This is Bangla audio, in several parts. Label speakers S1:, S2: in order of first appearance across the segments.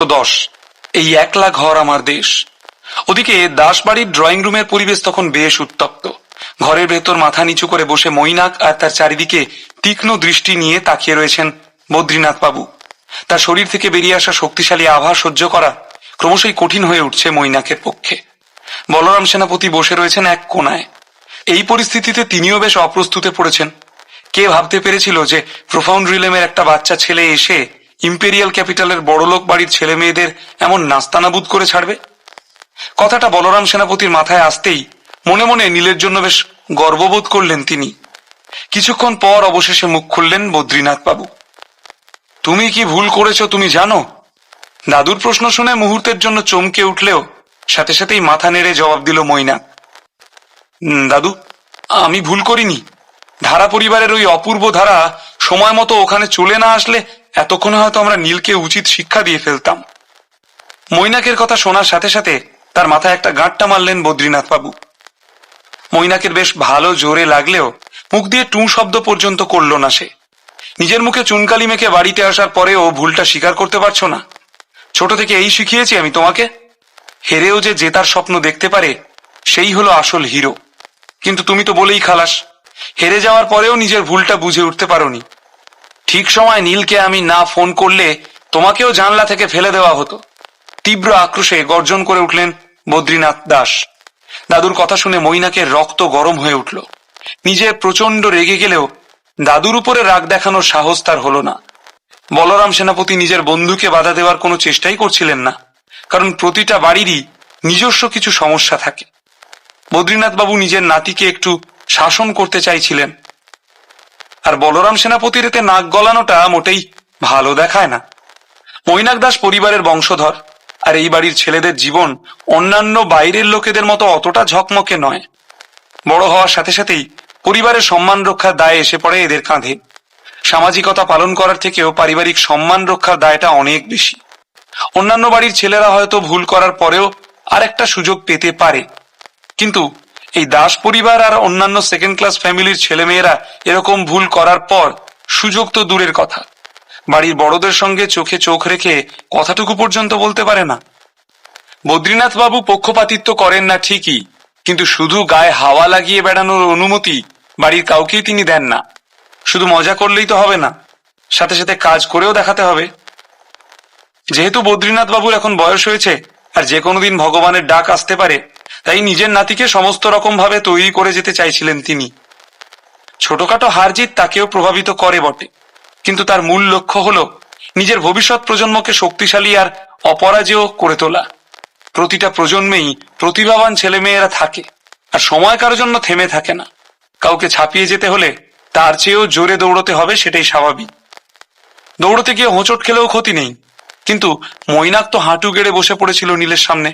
S1: দশ। এই একলা ঘর আমার দেশ। ওদিকে দাসবাড়ির ড্রয়িং রুমের পরিবেশ তখন বেশ উত্তপ্ত। ঘরের ভেতর মাথা নিচু করে বসে মৈনাক আর তার চারিদিকে তীক্ষ্ণ দৃষ্টি নিয়ে তাকিয়ে রয়েছেন বদ্রীনাথ বাবু। তার শরীর থেকে বেরিয়ে আসা শক্তিশালী আভা সহ্য করা ক্রমশই কঠিন হয়ে উঠছে মৈনাকের পক্ষে। বলরাম সেনাপতি বসে রয়েছেন এক কোনায় এই পরিস্থিতিতে তিনিও বেশ অপ্রস্তুতে পড়েছেন। কে ভাবতে পেরেছিল যে প্রোফাউন্ড রিলেমের একটা বাচ্চা ছেলে এসে ইম্পেরিয়াল ক্যাপিটালের বড়লোক বাড়ির ছেলে মেয়েদের এমন নাস্তানাবুদ করে ছাড়বে? কথাটা বলরাম সেনাপতির মাথায় আসতেই মনে মনে নীলের জন্য বেশ গর্ববোধ করলেন তিনি। কিছুক্ষণ পর অবশেষে মুখ খুললেন বদ্রীনাথ বাবু তুমি কি ভুল করেছ তুমি জানো? দাদুর প্রশ্ন শুনে মুহূর্তের জন্য চমকে উঠলেও সাথে সাথেই মাথা নেড়ে জবাব দিল "উম, দাদু আমি ভুল করিনি। ধারা পরিবারের ওই অপূর্ব ধারা সময় মতো ওখানে চলে না আসলে এতক্ষণে হয়তো আমরা নীলকে উচিত শিক্ষা দিয়ে ফেলতাম। মৈনাকের কথা শোনার সাথে সাথে তার মাথায় একটা গাঁটটা মারলেন বদ্রীনাথ বাবু মৈনাকের বেশ ভালো জোরে লাগলেও মুখ দিয়ে টু শব্দ পর্যন্ত করল না সে। নিজের মুখে চুনকালি মেখে বাড়িতে আসার পরেও ভুলটা স্বীকার করতে পারছ না। ছোট থেকে এই শিখিয়েছি আমি তোমাকে। হেরেও যে জেতার স্বপ্ন দেখতে পারে, সেই হলো আসল হিরো। কিন্তু তুমি তো বলেই খালাস, হেরে যাওয়ার পরেও নিজের ভুলটা বুঝে উঠতে পারোনি। ঠিক সময় নীলকে আমি না ফোন করলে তোমাকেও জানলা থেকে ফেলে দেওয়া হতো। তীব্র আক্রোশে গর্জন করে উঠলেন বদ্রীনাথ দাস। দাদুর কথা শুনে মৈনাকের রক্ত গরম হয়ে উঠল। নিজে প্রচণ্ড রেগে গেলেও দাদুর উপরে রাগ দেখানোর সাহস তার হলো না। বলরাম সেনাপতি নিজের বন্ধুকে বাধা দেওয়ার কোনো চেষ্টাই করছিলেন না, কারণ প্রতিটা বাড়িরই নিজস্ব কিছু সমস্যা থাকে। বদ্রীনাথ বাবু নিজের নাতিকে একটু শাসন করতে চাইছিলেন আর বলরাম সেনাপতির এতে নাক গলানোটা মোটেই ভালো দেখায় না। মৈনাক দাস পরিবারের বংশধর, আর এই বাড়ির ছেলেদের জীবন অন্যান্য বাইরের লোকেদের মতো অতটা ঝকমকে নয়। বড় হওয়ার সাথে সাথেই পরিবারের সম্মান রক্ষার দায় এসে পড়ে এদের কাঁধে। সামাজিকতা পালন করার থেকেও পারিবারিক সম্মান রক্ষার দায়টা অনেক বেশি। অন্যান্য বাড়ির ছেলেরা হয়তো ভুল করার পরেও আর একটা সুযোগ পেতে পারে। কিন্তু এই দাস পরিবার আর অন্যান্য সেকেন্ড ক্লাস ফ্যামিলির ছেলেমেয়েরা এরকম ভুল করার পর সুযোগ তো দূরের কথা। বাড়ির বড়দের সঙ্গে চোখে চোখ রেখে কথাটুকু পর্যন্ত বলতে পারে না। বদ্রীনাথ বাবু পক্ষপাতিত্ব করেন না ঠিকই, কিন্তু শুধু গায়ে হাওয়া লাগিয়ে বেড়ানোর অনুমতি বাড়ির কাউকেই তিনি দেন না। শুধু মজা করলেই তো হবে না, সাথে সাথে কাজ করেও দেখাতে হবে। যেহেতু বদ্রীনাথ বাবুর এখন বয়স হয়েছে, আর যে কোনোদিন ভগবানের ডাক আসতে পারে তাই নিজের নাতিকে সমস্ত রকম ভাবে তৈরি করে যেতে চাইছিলেন তিনি। ছোটখাটো হারজিত তাকেও প্রভাবিত করে বটে। কিন্তু তার মূল লক্ষ্য হল নিজের ভবিষ্যৎ প্রজন্মকে শক্তিশালী আর অপরাজেয় করে তোলা। প্রতিটা প্রজন্মেই প্রতিভাবান ছেলেমেয়েরা থাকে, আর সময় কারোর জন্য থেমে থাকে না। কাউকে ছাপিয়ে যেতে হলে তার চেয়েও জোরে দৌড়তে হবে সেটাই স্বাভাবিক। দৌড়তে গিয়ে হোঁচট খেলেও ক্ষতি নেই, কিন্তু মৈনাক তো হাঁটু গেড়ে বসে পড়েছিল নীলের সামনে।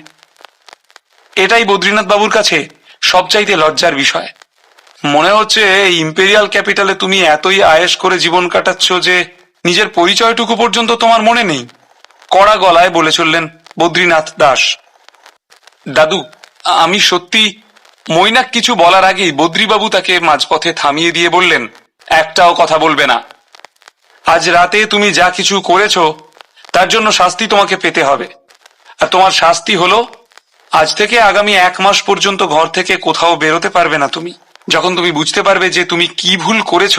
S1: এটাই বদ্রীনাথ বাবুর কাছে সবচাইতে লজ্জার বিষয়। মনে হচ্ছে এই ইম্পেরিয়াল ক্যাপিটালে তুমি এতই আয়েস করে জীবন কাটাচ্ছ যে নিজের পরিচয়টুকু পর্যন্ত তোমার মনে নেই। কড়া গলায় বলে চললেন বদ্রীনাথ দাস। দাদু, আমি সত্যি মৈনাক কিছু বলার আগেই বদ্রীবাবু তাকে মাঝপথে থামিয়ে দিয়ে বললেন, একটাও কথা বলবে না। আজ রাতে তুমি যা কিছু করেছ, তার জন্য শাস্তি তোমাকে পেতে হবে। আর তোমার শাস্তি হলো আজ থেকে আগামী এক মাস পর্যন্ত ঘর থেকে কোথাও বেরোতে পারবে না তুমি। যখন তুমি বুঝতে পারবে যে তুমি কি ভুল করেছ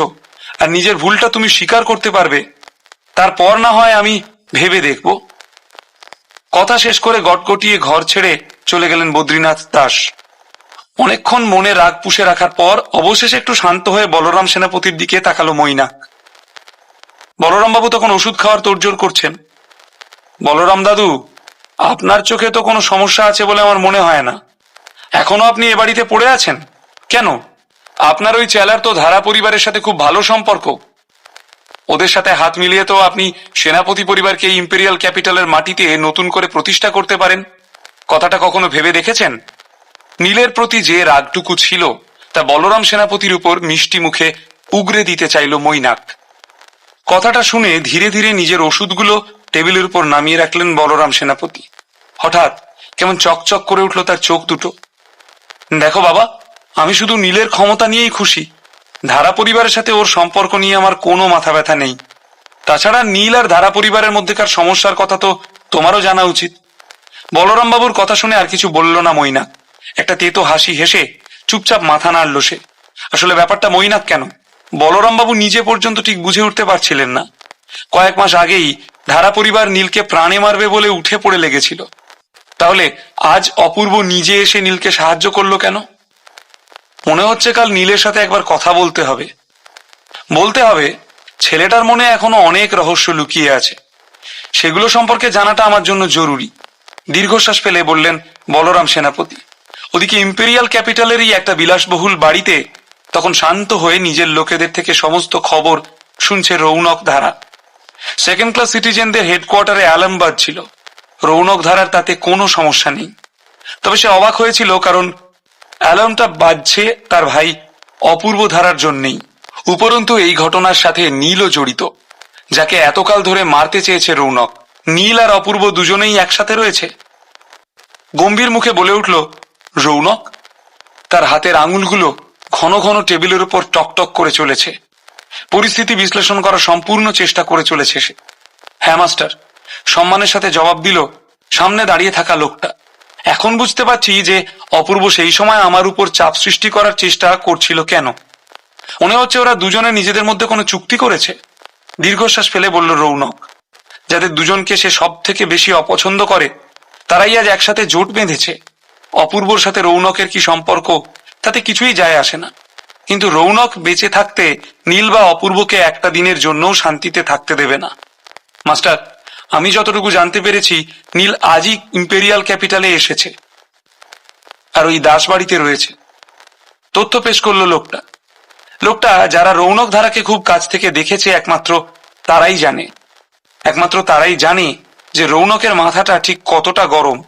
S1: আর নিজের ভুলটা তুমি স্বীকার করতে পারবে, তারপর না হয় আমি ভেবে দেখব। কথা শেষ করে গটগটিয়ে ঘর ছেড়ে চলে গেলেন বদ্রীনাথ দাস। অনেকক্ষণ মনে রাগ পুষে রাখার পর অবশেষে একটু শান্ত হয়ে বলরাম সেনাপতির দিকে তাকালো মৈনাক। বলরাম বাবু তখন ওষুধ খাওয়ার তোড়জোড় করছেন। বলরাম দাদু আপনার চোখে তো কোনো সমস্যা আছে বলে আমার মনে হয় না। এখনও আপনি এ বাড়িতে পড়ে আছেন? কেন? আপনার ওই চেলার তো ধারা পরিবারের সাথে খুব ভালো সম্পর্ক। ওদের সাথে হাত মিলিয়ে তো আপনি সেনাপতি পরিবারকে ইম্পেরিয়াল ক্যাপিটালের মাটিতে নতুন করে প্রতিষ্ঠা করতে পারেন। কথাটা কখনো ভেবে দেখেছেন? নীলের প্রতি যে রাগটুকু ছিল, তা বলরাম সেনাপতির উপর মিষ্টি মুখে উগরে দিতে চাইল মৈনাক। কথাটা শুনে ধীরে ধীরে নিজের ওষুধগুলো টেবিলের উপর নামিয়ে রাখলেন বলরাম সেনাপতি। হঠাৎ কেমন চকচক করে উঠল তার চোখ দুটো। দেখো বাবা, আমি শুধু নীলের ক্ষমতা নিয়েই খুশি। ধারা পরিবারের সাথে ওর সম্পর্ক নিয়ে আমার কোনো মাথা ব্যথা নেই। তাছাড়া নীল আর ধারা পরিবারের মধ্যেকার সমস্যার কথা তো তোমারও জানা উচিত। বলরাম বাবুর কথা শুনে আর কিছু বলল না মৈনাক। একটা তেতো হাসি হেসে চুপচাপ মাথা নাড়ল সে। আসলে ব্যাপারটা মৈনাক কেন? বলরাম বাবু নিজে পর্যন্ত ঠিক বুঝে উঠতে পারছিলেন না। কয়েক মাস আগেই ধারা পরিবার নীলকে প্রাণে মারবে বলে উঠে পড়ে লেগেছিল। তাহলে আজ অপূর্ব নিজে এসে নীলকে সাহায্য করল কেন? মনে হচ্ছে কাল নীলের সাথে একবার কথা বলতে হবে। বলতে হবে, ছেলেটার মনে এখনও অনেক রহস্য লুকিয়ে আছে। সেগুলো সম্পর্কে জানাটা আমার জন্য জরুরি। দীর্ঘশ্বাস ফেলে বললেন, বলরাম সেনাপতি, ওদিকে ইম্পেরিয়াল ক্যাপিটালেরই একটা বিলাসবহুল বাড়িতে তখন শান্ত হয়ে নিজের লোকেদের থেকে সমস্ত খবর শুনছে রৌনক ধারা। সেকেন্ড ক্লাস সিটিজেনদের হেডকোয়ার্টারে অ্যালার্ম বাজছিল রৌনক ধারার তাতে কোনো সমস্যা নেই। তবে সে অবাক হয়েছিল কারণ অ্যালার্মটা বাজছে তার ভাই অপূর্ব ধারার জন্যেই। উপরন্তু এই ঘটনার সাথে নীলও জড়িত, যাকে এতকাল ধরে মারতে চেয়েছে রৌনক। নীল আর অপূর্ব দুজনেই একসাথে রয়েছে। গম্ভীর মুখে বলে উঠল, রৌনক, তার হাতের আঙুলগুলো ঘন ঘন টেবিলের উপর টকটক করে চলেছে। পরিস্থিতি বিশ্লেষণ করার সম্পূর্ণ চেষ্টা করে চলেছে সে। হ্যাঁ মাস্টার, সম্মানের সাথে জবাব দিল সামনে দাঁড়িয়ে থাকা লোকটা। এখন বুঝতে পারছি যে অপূর্ব সেই সময় আমার উপর চাপ সৃষ্টি করার চেষ্টা করছিল কেন। মনে হচ্ছে ওরা দুজনে নিজেদের মধ্যে কোনো চুক্তি করেছে। দীর্ঘশ্বাস ফেলে বলল রৌনক, যাদের দুজনকে সে সব থেকে বেশি অপছন্দ করে, তারাই আজ একসাথে জোট বেঁধেছে। অপূর্বর সাথে রৌনকের কি সম্পর্ক, তাতে কিছুই যায় আসে না। কিন্তু রৌনক বেঁচে থাকতে নীল বা অপূর্বকে একটা দিনের জন্যও শান্তিতে থাকতে দেবে না। মাস্টার, আমি যতটুকু জানতে পেরেছি, নীল আজই ইম্পেরিয়াল ক্যাপিটালে এসেছে। আর ওই দাস বাড়িতে রয়েছে। তথ্য পেশ করল লোকটা। লোকটা যারা রৌনক ধারাকে খুব কাছ থেকে দেখেছে একমাত্র তারাই জানে। একমাত্র তারাই জানে যে রৌনকের মাথাটা ঠিক কতটা গরম।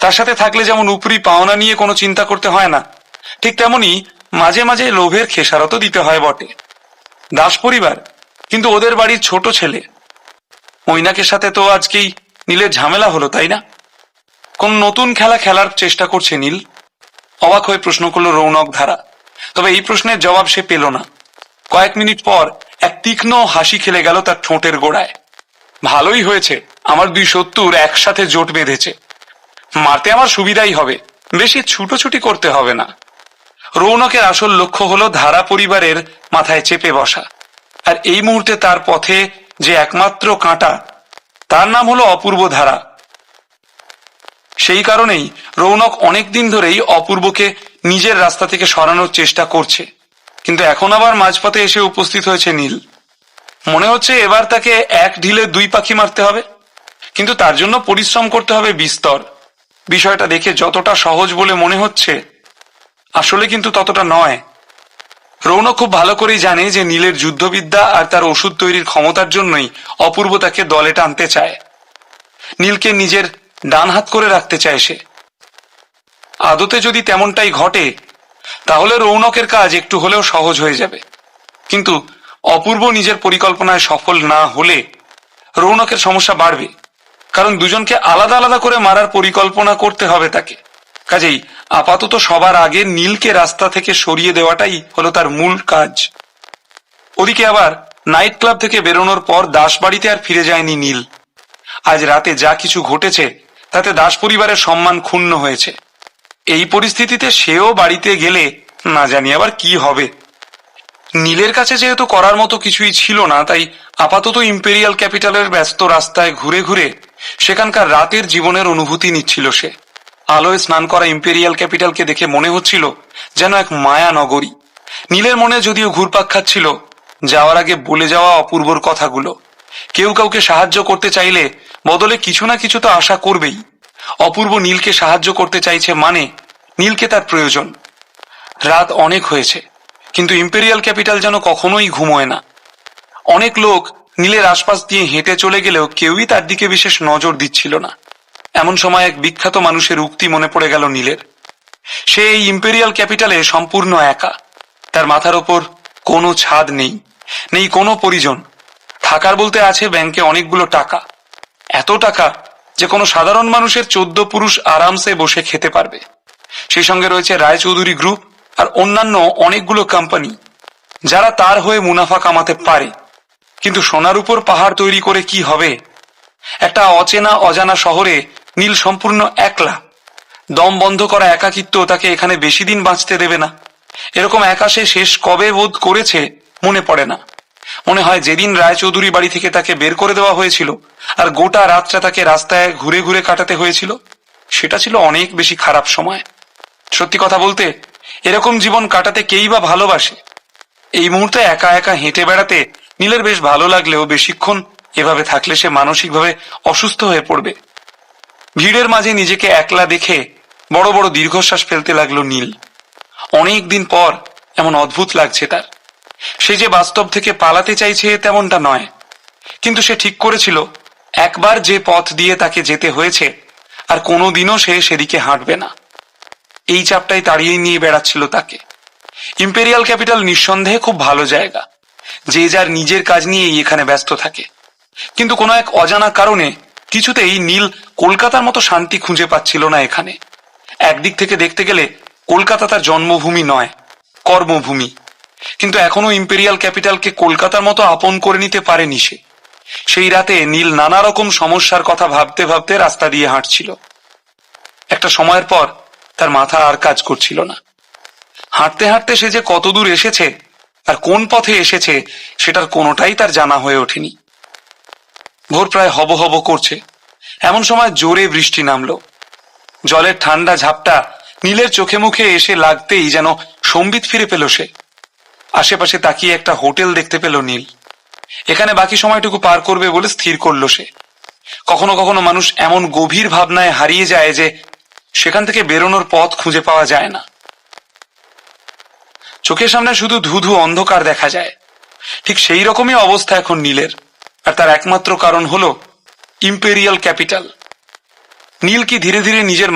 S1: তার সাথে থাকলে যেমন উপরি পাওনা নিয়ে কোনো চিন্তা করতে হয় না, ঠিক তেমনি মাঝে মাঝে লোভের খেসারতও দিতে হয় বটে। দাস পরিবার, কিন্তু ওদের বাড়ির ছোট ছেলে। মৈনাকের সাথে তো আজকেই নীলের ঝামেলা হলো, তাই না? কোন নতুন খেলা খেলার চেষ্টা করছে নীল? অবাক হয়ে প্রশ্ন করল রৌনক ধারা। তবে এই প্রশ্নের জবাব সে পেল না। কয়েক মিনিট পর এক তীক্ষ্ণ হাসি খেলে গেল তার ঠোঁটের গোড়ায়। ভালোই হয়েছে, আমার দুই শত্রুর একসাথে জোট বেঁধেছে। মারতে আমার সুবিধাই হবে, বেশি ছুটোছুটি করতে হবে না। রৌনকের আসল লক্ষ্য হলো ধারা পরিবারের মাথায় চেপে বসা। আর এই মুহূর্তে তার পথে যে একমাত্র কাঁটা, তার নাম হলো অপূর্ব ধারা। সেই কারণেই রৌনক অনেকদিন ধরেই অপূর্বকে নিজের রাস্তা থেকে সরানোর চেষ্টা করছে। কিন্তু এখন আবার মাঝপথে এসে উপস্থিত হয়েছে নীল। মনে হচ্ছে এবার তাকে এক ঢিলে দুই পাখি মারতে হবে। কিন্তু তার জন্য পরিশ্রম করতে হবে বিস্তর। বিষয়টা দেখে যতটা সহজ বলে মনে হচ্ছে আসলে কিন্তু ততটা নয়। রৌনক খুব ভালো করেই জানে যে নীলের যুদ্ধবিদ্যা আর তার ওষুধ তৈরির ক্ষমতার জন্যই অপূর্ব তাকে দলে টানতে চায়। নীলকে নিজের ডান হাত করে রাখতে চায় সে। আদতে যদি তেমনটাই ঘটে, তাহলে রৌনকের কাজ একটু হলেও সহজ হয়ে যাবে। কিন্তু অপূর্ব নিজের পরিকল্পনায় সফল না হলে রৌনকের সমস্যা বাড়বে। কারণ দুজনকে আলাদা আলাদা করে মারার পরিকল্পনা করতে হবে তাকে। কাজেই আপাতত সবার আগে নীলকে রাস্তা থেকে সরিয়ে দেওয়াটাই হলো তার মূল কাজ। ওদিকে আবার নাইট ক্লাব থেকে বেরোনোর পর দাস বাড়িতে আর ফিরে যায়নি নীল। আজ রাতে যা কিছু ঘটেছে, তাতে দাস পরিবারের সম্মান ক্ষুণ্ণ হয়েছে। এই পরিস্থিতিতে সেও বাড়িতে গেলে না জানি আবার কি হবে। নীলের কাছে যেহেতু করার মতো কিছুই ছিল না, তাই আপাতত ইম্পেরিয়াল ক্যাপিটালের ব্যস্ত রাস্তায় ঘুরে ঘুরে সেখানকার রাতের জীবনের অনুভূতি নিচ্ছিল সে। আলোয় স্নান করা ইম্পেরিয়াল ক্যাপিটালকে দেখে মনে হচ্ছিল যেন এক মায়া নগরী। নীলের মনে যদিও ঘুরপাক খাচ্ছিল, যাওয়ার আগে বলে যাওয়া অপূর্বর কথাগুলো। কেউ কাউকে সাহায্য করতে চাইলে বদলে কিছু না কিছু তো আশা করবেই। অপূর্ব নীলকে সাহায্য করতে চাইছে মানে নীলকে তার প্রয়োজন। রাত অনেক হয়েছে, কিন্তু ইম্পেরিয়াল ক্যাপিটাল যেন কখনোই ঘুমোয় না। অনেক লোক নীলের আশপাশ দিয়ে হেঁটে চলে গেলেও কেউই তার দিকে বিশেষ নজর দিচ্ছিল না। এমন সময় এক বিখ্যাত মানুষের উক্তি মনে পড়ে গেল নীলের। সে এই ইম্পেরিয়াল ক্যাপিটালে সম্পূর্ণ একা। তার মাথার ওপর কোনো ছাদ নেই নেই কোনো পরিজন। থাকার বলতে আছে ব্যাংকে অনেকগুলো টাকা। এত টাকা যে কোনো সাধারণ মানুষের চোদ্দ পুরুষ আরামসে বসে খেতে পারবে। সেই সঙ্গে রয়েছে রায়চৌধুরী গ্রুপ আর অন্যান্য অনেকগুলো কোম্পানি, যারা তার হয়ে মুনাফা কামাতে পারে। কিন্তু সোনার উপর পাহাড় তৈরি করে কি হবে? একটা অচেনা, অজানা শহরে নীল সম্পূর্ণ একলা। দম বন্ধ করা একাকিত্ব তাকে এখানে বেশি দিন বাঁচতে দেবে না। এরকম একা সে শেষ কবে বোধ করেছে, মনে পড়ে না। মনে হয় যেদিন রায়চৌধুরী বাড়ি থেকে তাকে বের করে দেওয়া হয়েছিল, আর গোটা রাতটা তাকে রাস্তায় ঘুরে ঘুরে কাটাতে হয়েছিল, সেটা ছিল অনেক বেশি খারাপ সময়। সত্যি কথা বলতে, এরকম জীবন কাটাতে কেই বা ভালোবাসে। এই মুহূর্তে একা একা হেঁটে বেড়াতে নীলের বেশ ভালো লাগলেও বেশিক্ষণ এভাবে থাকলে সে মানসিকভাবে অসুস্থ হয়ে পড়বে। ভিড়ের মাঝে নিজেকে একলা দেখে বড় বড় দীর্ঘশ্বাস ফেলতে লাগল নীল। অনেক দিন পর এমন অদ্ভুত লাগছে তার। সে যে বাস্তব থেকে পালাতে চাইছে তেমনটা নয়। কিন্তু সে ঠিক করেছিল, একবার যে পথ দিয়ে তাকে যেতে হয়েছে, আর কোনোদিনও সে সেদিকে হাঁটবে না। এই চাপটাই তাড়িয়ে নিয়ে বেড়াচ্ছিল তাকে। ইম্পেরিয়াল ক্যাপিটাল নিঃসন্দেহে খুব ভালো জায়গা, যে যার নিজের কাজ নিয়েই এখানে ব্যস্ত থাকে। কিন্তু কোনো এক অজানা কারণে কিছুতেই নীল কলকাতার মতো শান্তি খুঁজে পাচ্ছিল না এখানে। একদিক থেকে দেখতে গেলে কলকাতা তার জন্মভূমি নয়, কর্মভূমি। কিন্তু এখনও ইম্পেরিয়াল ক্যাপিটালকে কলকাতার মতো আপন করে নিতে পারেনি সে। সেই রাতে নীল নানা রকম সমস্যার কথা ভাবতে ভাবতে রাস্তা দিয়ে হাঁটছিল। একটা সময়ের পর তার মাথা আর কাজ করছিল না। হাঁটতে হাঁটতে সে যে কতদূর এসেছে আর কোন পথে এসেছে, সেটার কোনোটাই তার জানা হয়ে ওঠেনি। ভোর প্রায় হব হব করছে। এমন সময় জোরে বৃষ্টি নামলো। জলের ঠান্ডা ঝাপটা নীলের চোখে মুখে এসে লাগতেই যেন সম্বিত ফিরে পেল সে। আশেপাশে তাকিয়ে একটা হোটেল দেখতে পেল নীল। এখানে বাকি সময়টুকু পার করবে বলে স্থির করল সে। কখনো কখনো মানুষ এমন গভীর ভাবনায় হারিয়ে যায় যে সেখান থেকে বেরোনোর পথ খুঁজে পাওয়া যায় না। চোখের সামনে শুধু ধুধু অন্ধকার দেখা যায়। ঠিক সেই রকমই অবস্থা এখন নীলের। আর তার একমাত্র কারণ হল ইম্পেরিয়াল ক্যাপিটাল। নীল কি ধীরে ধীরে নিজের